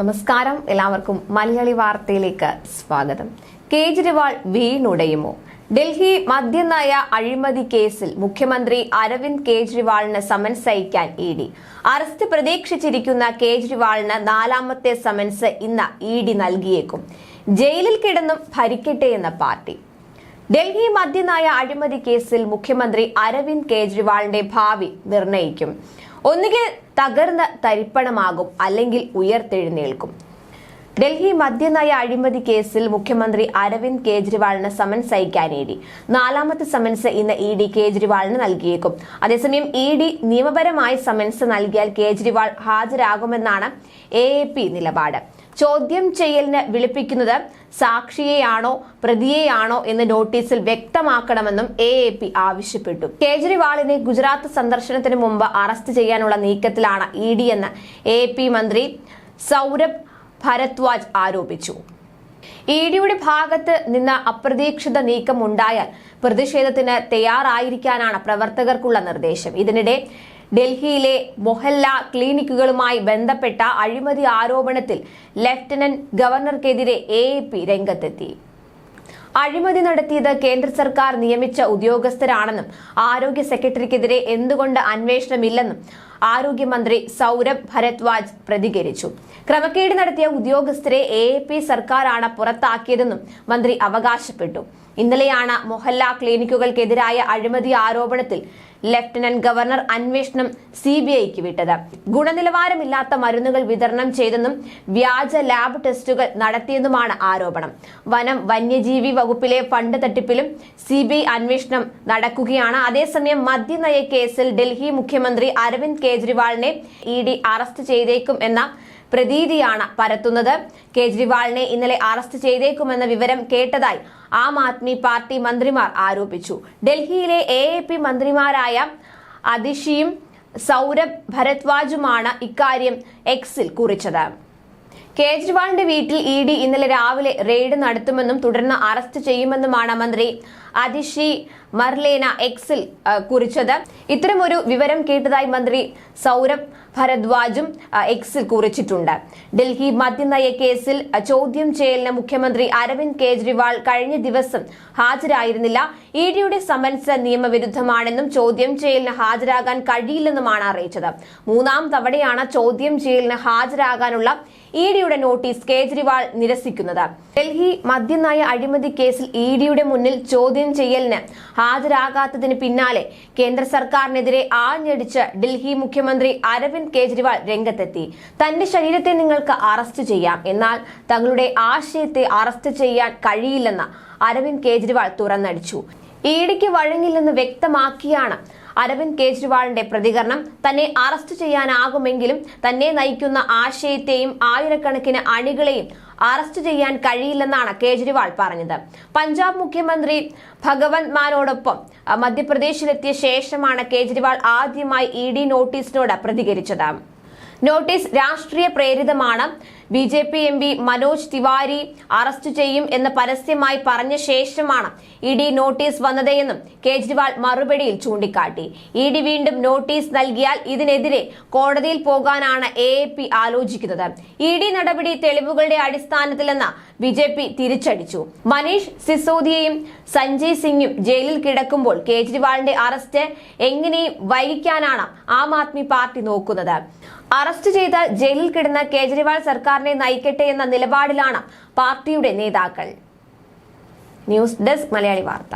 നമസ്കാരം. എല്ലാവർക്കും മലയാളി വാർത്തയിലേക്ക് സ്വാഗതം. കേജ്രിവാൾ വീണുടയുമോ? ഡൽഹി മദ്യനയ അഴിമതി കേസിൽ മുഖ്യമന്ത്രി അരവിന്ദ് കേജ്രിവാളിന് സമൻസ് അയക്കാൻ ഇ ഡി. അറസ്റ്റ് പ്രതീക്ഷിച്ചിരിക്കുന്ന കേജ്രിവാളിന് നാലാമത്തെ സമൻസ് ഇന്ന് ഇ ഡി നൽകിയേക്കും. ജയിലിൽ കിടന്നും ഭരിക്കട്ടെ എന്ന പാർട്ടി. ഡൽഹി മദ്യനയ അഴിമതി കേസിൽ മുഖ്യമന്ത്രി അരവിന്ദ് കേജ്രിവാളിന്റെ ഭാവി നിർണയിക്കും. ഒന്നുകിൽ തകർന്ന് തരിപ്പണമാകും അല്ലെങ്കിൽ ഉയർത്തെഴുന്നേൽക്കും. ഡൽഹി മദ്യനയ അഴിമതി കേസിൽ മുഖ്യമന്ത്രി അരവിന്ദ് കേജ്രിവാളിന് സമൻസ് അയക്കാനേടി നാലാമത്തെ സമൻസ് ഇന്ന് ഇ ഡി കേജ്രിവാളിന് നൽകിയേക്കും. അതേസമയം ഇ ഡി നിയമപരമായി സമൻസ് നൽകിയാൽ കേജ്രിവാൾ ഹാജരാകുമെന്നാണ് എ നിലപാട്. ചോദ്യം ചെയ്യലിന് വിളിപ്പിക്കുന്നത് സാക്ഷിയെയാണോ പ്രതിയെയാണോ എന്ന് നോട്ടീസിൽ വ്യക്തമാക്കണമെന്നും എ എ പി ആവശ്യപ്പെട്ടു. കേജ്രിവാളിനെ ഗുജറാത്ത് സന്ദർശനത്തിന് മുമ്പ് അറസ്റ്റ് ചെയ്യാനുള്ള നീക്കത്തിലാണ് ഇ ഡി എന്ന് എ പി മന്ത്രി സൗരഭ് ഭരദ്വാജ് ആരോപിച്ചു. ഇ ഡിയുടെ ഭാഗത്ത് നിന്ന് അപ്രതീക്ഷിത നീക്കം ഉണ്ടായാൽ പ്രതിഷേധത്തിന് തയ്യാറായിരിക്കാനാണ് പ്രവർത്തകർക്കുള്ള നിർദ്ദേശം. ഇതിനിടെ ഡൽഹിയിലെ മൊഹല്ല ക്ലിനിക്കുകളുമായി ബന്ധപ്പെട്ട അഴിമതി ആരോപണത്തിൽ ലഫ്റ്റനന്റ് ഗവർണർക്കെതിരെ എ രംഗത്തെത്തി. അഴിമതി നടത്തിയത് കേന്ദ്ര സർക്കാർ നിയമിച്ച ഉദ്യോഗസ്ഥരാണെന്നും ആരോഗ്യ സെക്രട്ടറിക്കെതിരെ എന്തുകൊണ്ട് അന്വേഷണമില്ലെന്നും ആരോഗ്യമന്ത്രി സൗരഭ് ഭരദ്വാജ് പ്രതികരിച്ചു. ക്രമക്കേട് നടത്തിയ ഉദ്യോഗസ്ഥരെ എ സർക്കാരാണ് പുറത്താക്കിയതെന്നും മന്ത്രി അവകാശപ്പെട്ടു. ഇന്നലെയാണ് മൊഹല്ല ക്ലിനിക്കുകൾക്കെതിരായ അഴിമതി ആരോപണത്തിൽ ലഫ്റ്റനന്റ് ഗവർണർ അന്വേഷണം സി ബി ഐക്ക് വിട്ടത്. ഗുണനിലവാരമില്ലാത്ത മരുന്നുകൾ വിതരണം ചെയ്തെന്നും വ്യാജ ലാബ് ടെസ്റ്റുകൾ നടത്തിയെന്നുമാണ് ആരോപണം. വനം വന്യജീവി വകുപ്പിലെ ഫണ്ട് തട്ടിപ്പിലും സി അന്വേഷണം നടക്കുകയാണ്. അതേസമയം മദ്യനയ കേസിൽ ഡൽഹി മുഖ്യമന്ത്രി അരവിന്ദ് കേജ്രിവാളിനെ ഇ ഡി അറസ്റ്റ് ചെയ്തേക്കും എന്ന പ്രതീതിയാണ് പരത്തുന്നത്. കേജ്രിവാളിനെ ഇന്നലെ അറസ്റ്റ് ചെയ്തേക്കുമെന്ന വിവരം കേട്ടതായി ആം ആദ്മി പാർട്ടി മന്ത്രിമാർ ആരോപിച്ചു. ഡൽഹിയിലെ എ മന്ത്രിമാരായ അതിഷിയും സൗരഭ് ഭരദ്വാജുമാണ് ഇക്കാര്യം എക്സിൽ കുറിച്ചത്. കേജ്രിവാളിന്റെ വീട്ടിൽ ഇ ഡി ഇന്നലെ രാവിലെ റെയ്ഡ് നടത്തുമെന്നും തുടർന്ന് അറസ്റ്റ് ചെയ്യുമെന്നുമാണ് മന്ത്രി അതിഷി മർലേന എക്സിൽ കുറിച്ചത്. ഇത്തരമൊരു വിവരം കേട്ടതായി മന്ത്രി സൗരഭ് ഭരദ്വാജും എക്സിൽ കുറിച്ചിട്ടുണ്ട്. ഡൽഹി മദ്യനയ കേസിൽ ചോദ്യം ചെയ്യലിന് മുഖ്യമന്ത്രി അരവിന്ദ് കേജ്രിവാൾ കഴിഞ്ഞ ദിവസം ഹാജരായിരുന്നില്ല. ഇ ഡിയുടെ സമൻസ് നിയമവിരുദ്ധമാണെന്നും ചോദ്യം ചെയ്യലിന് ഹാജരാകാൻ കഴിയില്ലെന്നുമാണ് അറിയിച്ചത്. മൂന്നാം തവണയാണ് ചോദ്യം ചെയ്യലിന് ഹാജരാകാനുള്ള ഇ നോട്ടീസ് കേജ്രിവാൾ നിരസിക്കുന്നത്. ഡൽഹി മദ്യനയ അഴിമതി കേസിൽ ഇഡിയുടെ മുന്നിൽ ചോദ്യം ചെയ്യലിന് ഹാജരാകാത്തതിന് പിന്നാലെ കേന്ദ്ര സർക്കാരിനെതിരെ ആഞ്ഞടിച്ച് ഡൽഹി മുഖ്യമന്ത്രി അരവിന്ദ് കേജ്രിവാൾ രംഗത്തെത്തി. തന്റെ ശരീരത്തെ നിങ്ങൾക്ക് അറസ്റ്റ് ചെയ്യാം. എന്നാൽ തങ്ങളുടെ ആശയത്തെ അറസ്റ്റ് ചെയ്യാൻ കഴിയില്ലെന്ന് അരവിന്ദ് കേജ്രിവാൾ തുറന്നടിച്ചു. ഇഡിക്ക് വഴങ്ങില്ലെന്ന് വ്യക്തമാക്കിയാണ് അരവിന്ദ് കേജ്രിവാളിന്റെ പ്രതികരണം. തന്നെ അറസ്റ്റ് ചെയ്യാനാകുമെങ്കിലും തന്നെ നയിക്കുന്ന ആശയത്തെയും ആയിരക്കണക്കിന് അണികളെയും അറസ്റ്റ് ചെയ്യാൻ കഴിയില്ലെന്നാണ് കേജ്രിവാൾ പറഞ്ഞത്. പഞ്ചാബ് മുഖ്യമന്ത്രി ഭഗവന്ത് മാനോടൊപ്പം മധ്യപ്രദേശിലെത്തിയ ശേഷമാണ് കേജ്രിവാൾ ആദ്യമായി ഇ ഡി നോട്ടീസിനോട് പ്രതികരിച്ചത്. നോട്ടീസ് രാഷ്ട്രീയ പ്രേരിതമാണ്. B J P M P Manoj Tiwari arrest ചെയ്യും എന്ന് പരസ്യമായി പറഞ്ഞ ശേഷമാണ് ഇ ഡി നോട്ടീസ് വന്നതെന്നും കേജ്രിവാൾ മറുപടിയിൽ ചൂണ്ടിക്കാട്ടി. ഇ ഡി വീണ്ടും നോട്ടീസ് നൽകിയാൽ ഇതിനെതിരെ കോടതിയിൽ പോകാനാണ് എ പി ആലോചിക്കുന്നത്. ഇ ഡി നടപടി തെളിവുകളുടെ അടിസ്ഥാനത്തിലെന്ന് ബി ജെ പി തിരിച്ചടിച്ചു. മനീഷ് സിസോദിയയും സഞ്ജയ് സിംഗും ജയിലിൽ കിടക്കുമ്പോൾ കേജ്രിവാളിന്റെ അറസ്റ്റ് എങ്ങനെയും വൈകിക്കാനാണ് ആം ആദ്മി പാർട്ടി നോക്കുന്നത്. അറസ്റ്റ് ചെയ്താൽ ജയിലിൽ കിടന്ന കേജ്രിവാൾ സർക്കാരിനെ നയിക്കട്ടെ എന്ന നിലപാടിലാണ് പാർട്ടിയുടെ നേതാക്കൾ. ന്യൂസ് ഡെസ്ക് മലയാളി വാർത്ത.